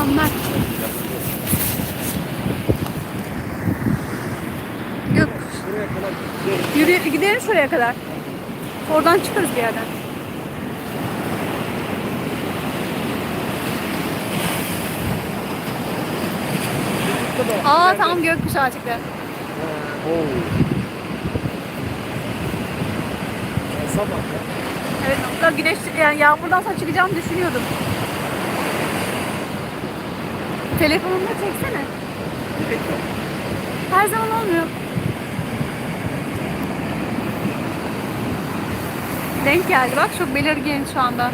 Mükemmel. Yok. Yürü, gidelim şuraya kadar. Oradan çıkarız bir yerden. Aa tamam gökkuşağı çıktı. Oo. Sabah ya. Evet güneş yani yağmurdan sonra çıkacağımı düşünüyordum. Telefonunu çeksene. Her zaman olmuyor. Denk geldi bak çok belirgin şu anda.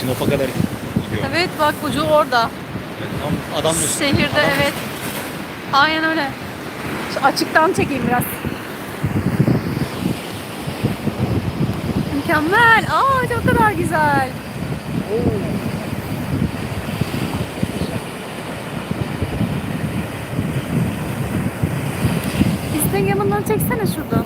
Sinop'a kadar gidiyor. Evet bak ucu orada. Tam adam mısın? Şehirde Adam evet. Aynen öyle. Şu açıktan çekeyim biraz. Mükemmel. Aa çok kadar güzel. Oo. Instagram'ından çeksene şuradan.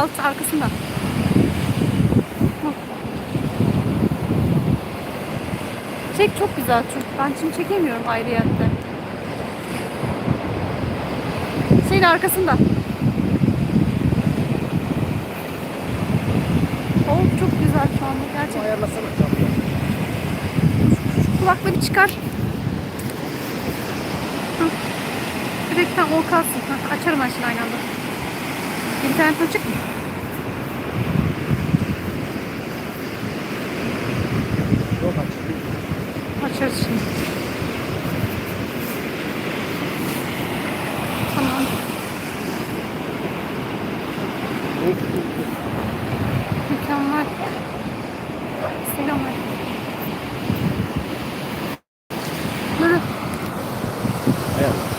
Alt arkasında. Çek çok güzel çok. Ben şimdi çekemiyorum ayrı yerde. Şeyin arkasında. Oh çok güzel şu anda gerçekten. Ayarlasana camı. Kulakla bir çıkar. Hı. Direkt tam o kalsın. Açarım ben şimdi aynı anda. İnternet açık mı? Yok açık. Açarız şimdi. Tamam. Mükemmel. Selamlar. Yürü. Ayarla.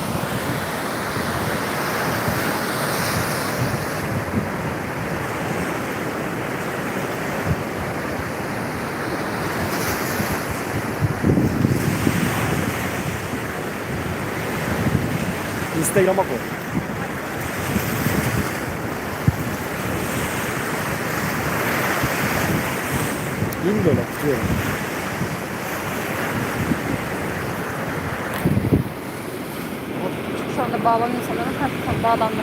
Instagram'a koy. İn böyle tutuyorum. Şu anda sanırım. Ha, tamam, bağlandı.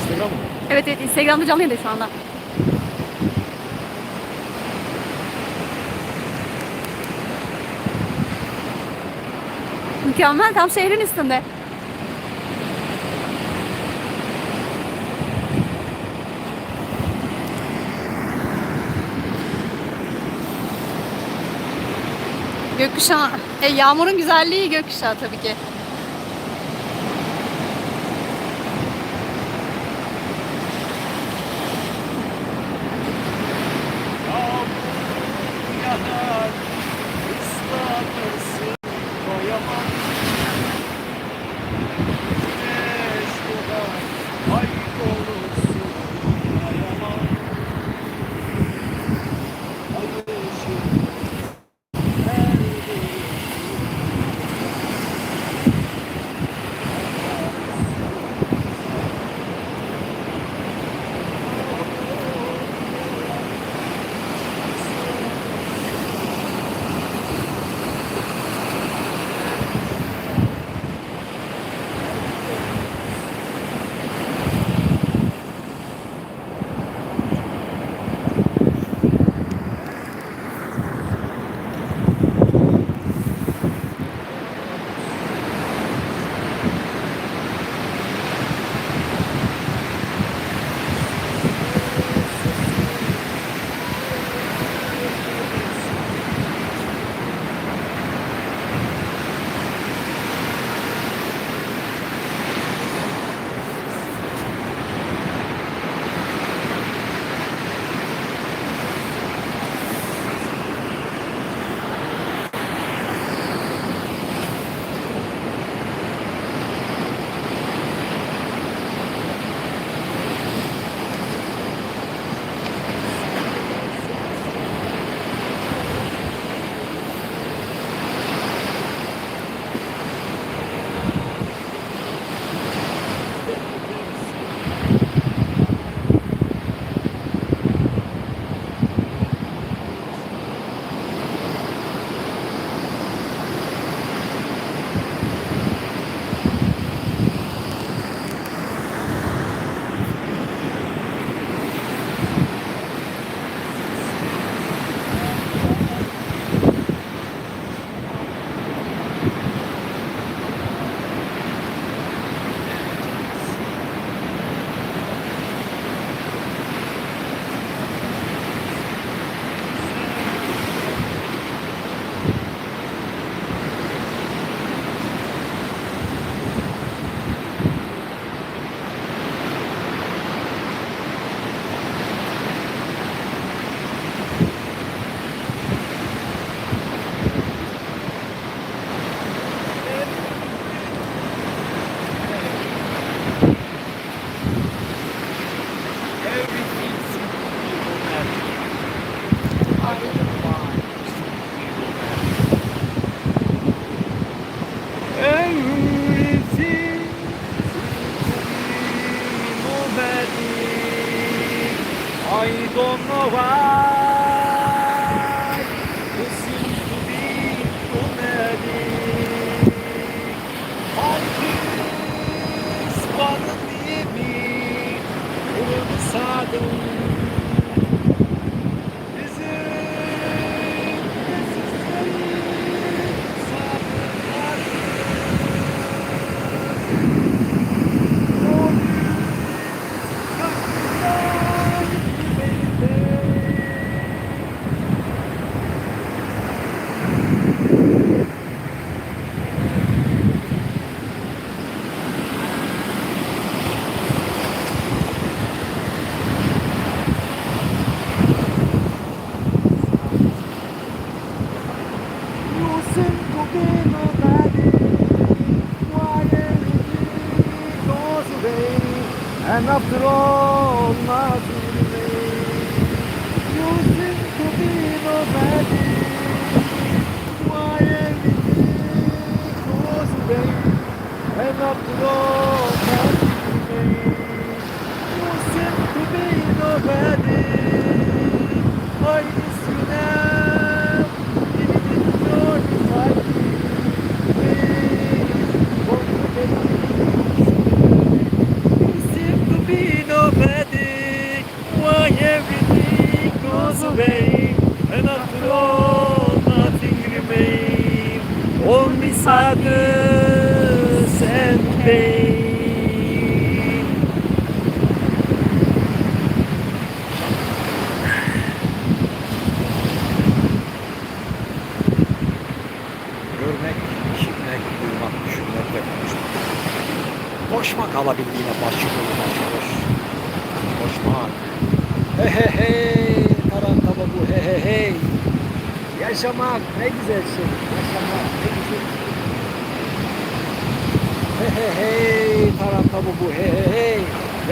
Instagram mı? Evet evet Instagram'da canlı yayında şu anda. Mükemmel tam şehrin üstünde. Gökkuşağı, e, yağmurun güzelliği gökkuşağı tabii ki.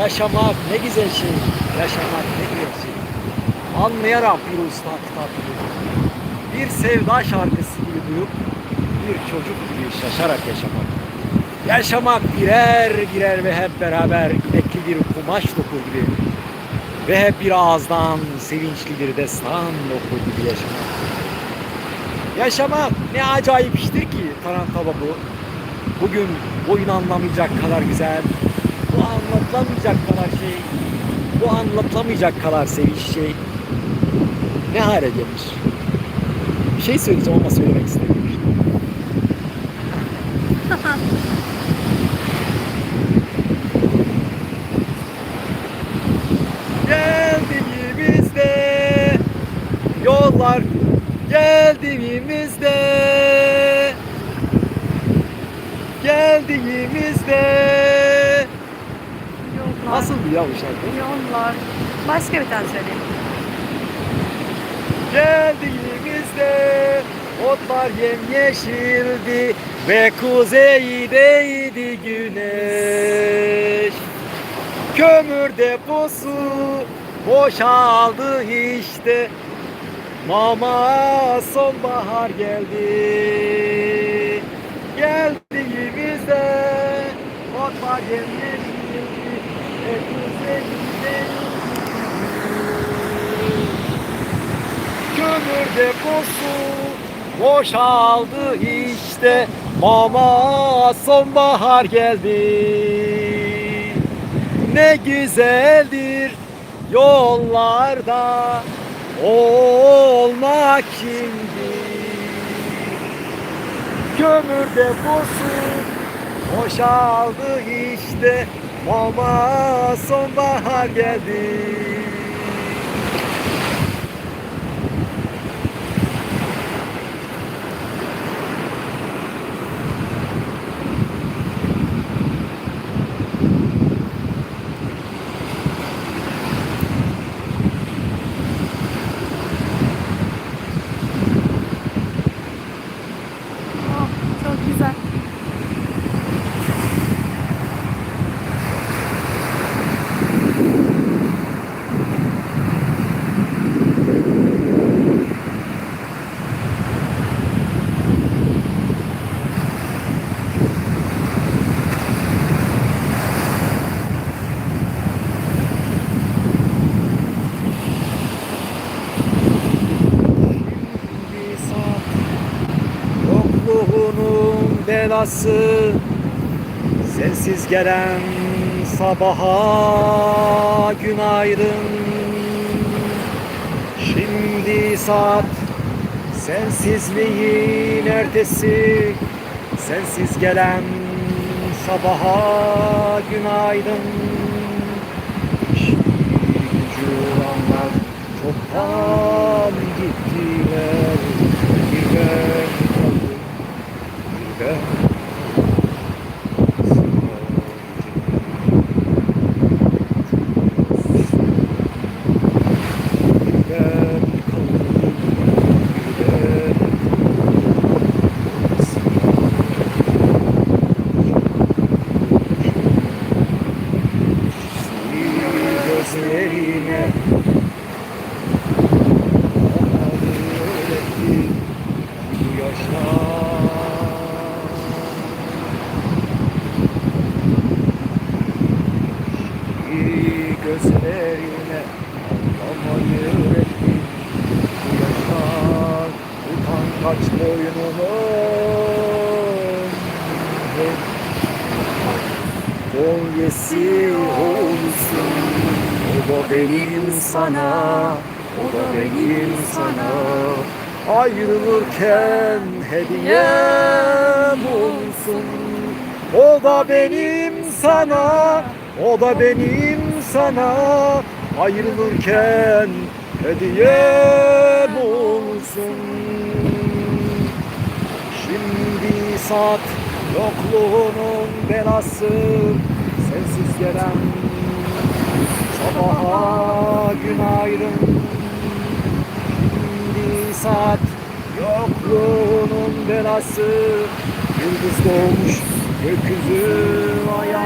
Yaşamak ne güzel şey. Yaşamak ne güzel şey. Anlayarak bir usta kitap bir sevda şarkısı gibi duyup bir çocuk gibi şaşarak yaşamak. Yaşamak birer birer ve hep beraber inekli bir kumaş dokur gibi ve hep bir ağızdan sevinçli bir destan okur gibi yaşamak. Yaşamak ne acayip iştir ki Tarantaba bu. Bugün boyun anlamayacak kadar güzel, anlatılamayacak kadar şey, bu anlatılamayacak kadar sevinç şey ne hale gelir? Bir şey söyleyeceğim ama söylemek istemiyorum. Geldiğimizde yollar geldiğimizde geldiğimizde Bir ya bu şarkı? Yollar. Başka bir tane söyleyeyim. Geldiğimizde otlar yemyeşildi ve kuzeydeydi güneş. Kömür deposu boşaldı işte. Mama sonbahar geldi. Geldiğimizde otlar yemyeşildi ve kuzeydeydi kömür deposu boşaldı işte. Mama sonbahar geldi. Ne güzeldir yollarda olmak şimdi. Kömür deposu boşaldı işte. Mama sonbahar geldi Oh, çok güzel. Belası Sensiz gelen sabaha günaydın. Şimdi saat sensizliğin ertesi Sensiz gelen sabaha günaydın. İşi anlar çoktan gittiler Bir ben kaldım, bir ben Bir ben kaldım, bir ben gözlerine onları öğretti bu yaşlar. Şimdi gözlerine anlamayı öğretti bu yaşlar. Utangaç boynumun hep Gölgesi olsun. O da benim sana O da benim sana. Ayrılırken hediyem olsun O da benim sana O da benim sana. Ayrılırken hediyem olsun Şimdi saat yokluğunun belası Sensiz gelen sabaha günaydın Şimdi saat yokluğunun belası Yıldız doğmuş gökyüzü ay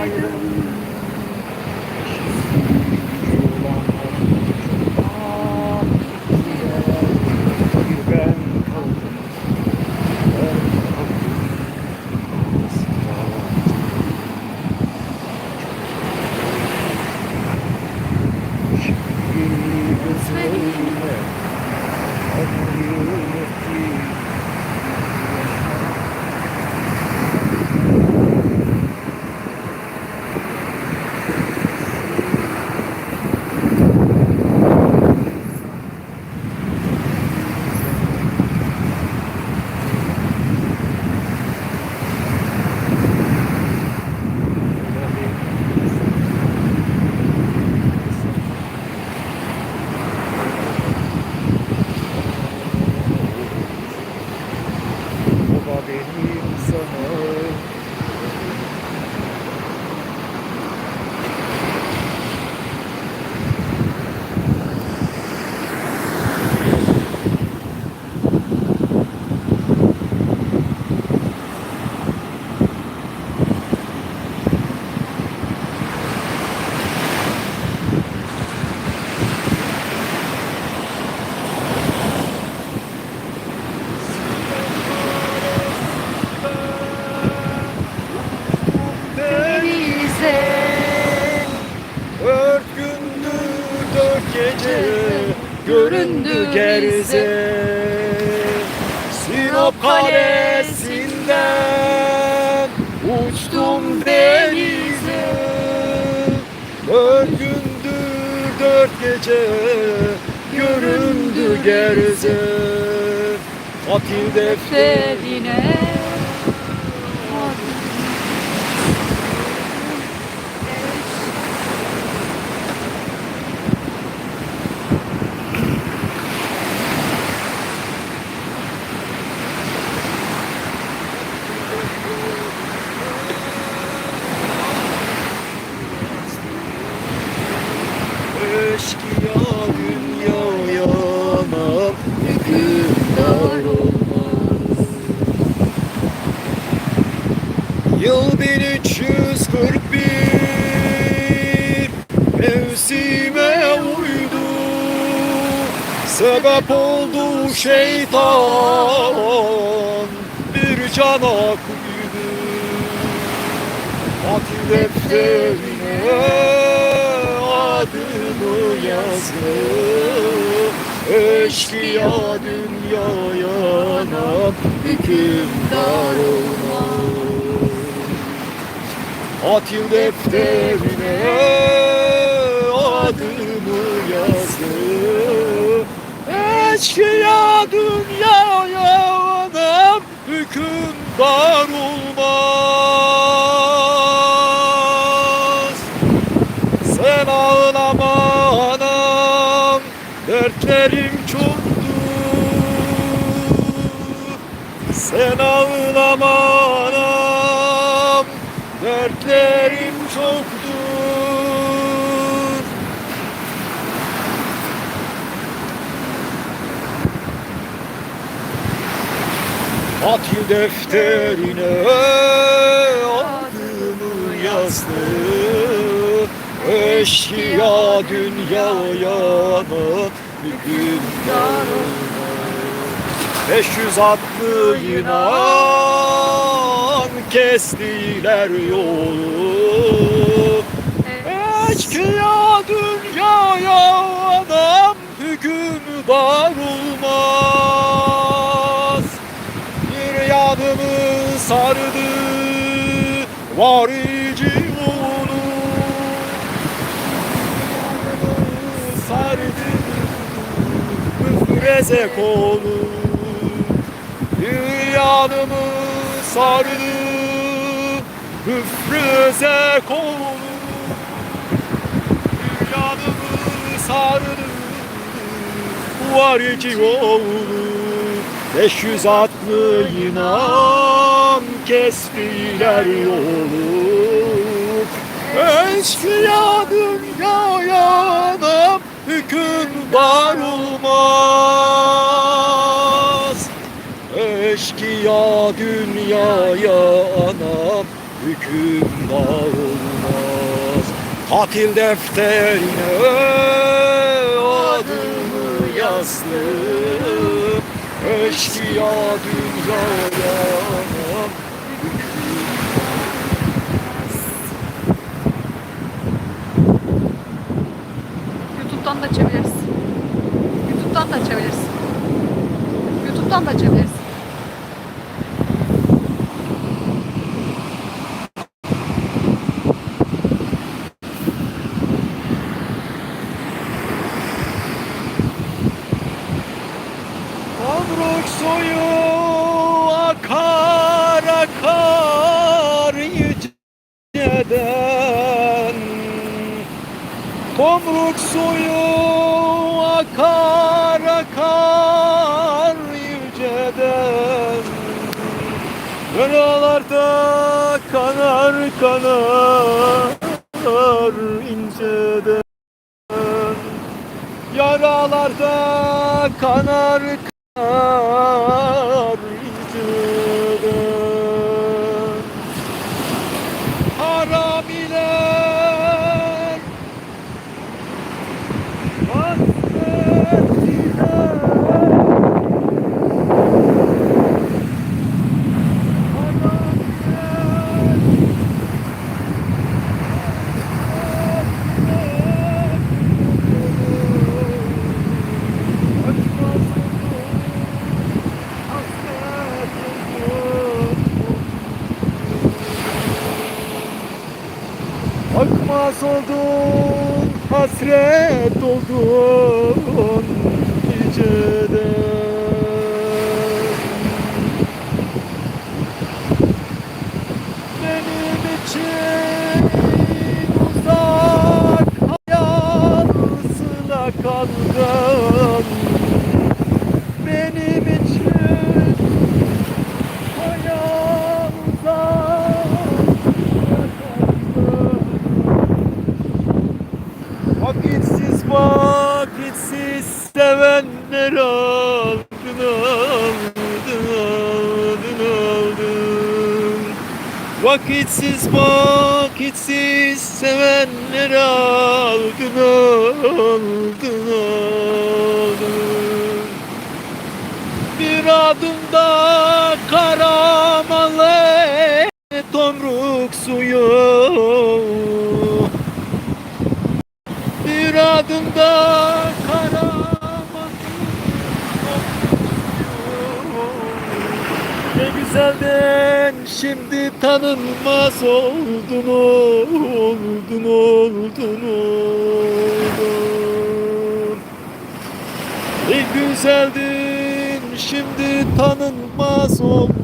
gerize Katil defteri defterine şeytan bir cana kuydu Katil defterine adını yazdı. Eşkıya dünya yanan hükümdar olmaz. Tatil defterine adımı yazdım Eşkıya dünyaya adam hükümdar olmaz. Sen ağlama anam dertlerim çoktur. Sen ağlama anam dertlerim çoktur Tatil defterine adımı yazdım Eşkıya dünyaya hükümdar Beş yüz atlı inan kestiler yolu. Eşkıya dünyaya adam hükümdar olmaz Bir yanımı sardı varici onu Sardı müfreze kolu. Dünyanımı sardı. Müfreze kolu. Dünyanımı sardı. Var iki oğlu. Beş yüz atlı inan kestiler yolu. Eşkıya dünyaya adam hükümdar olmaz. Eşkıya dünyaya anam hükümdar olmaz. Tatil defterine adımı yazdım. Eşkıya dünyaya anam YouTube'dan da açabiliriz. YouTube'dan da açabiliriz. YouTube'dan da açabiliriz. Akar akar yüceden Tomruk suyu akar akar yüceden Yaralarda kanar inceden. Yaralarda kanar Bir adımda karamalı tomruk suyu. Bir adımda karaman Ne güzelden şimdi tanınmaz oldun oldun oldun oldun. Ey güzeldin şimdi tanınmaz oldun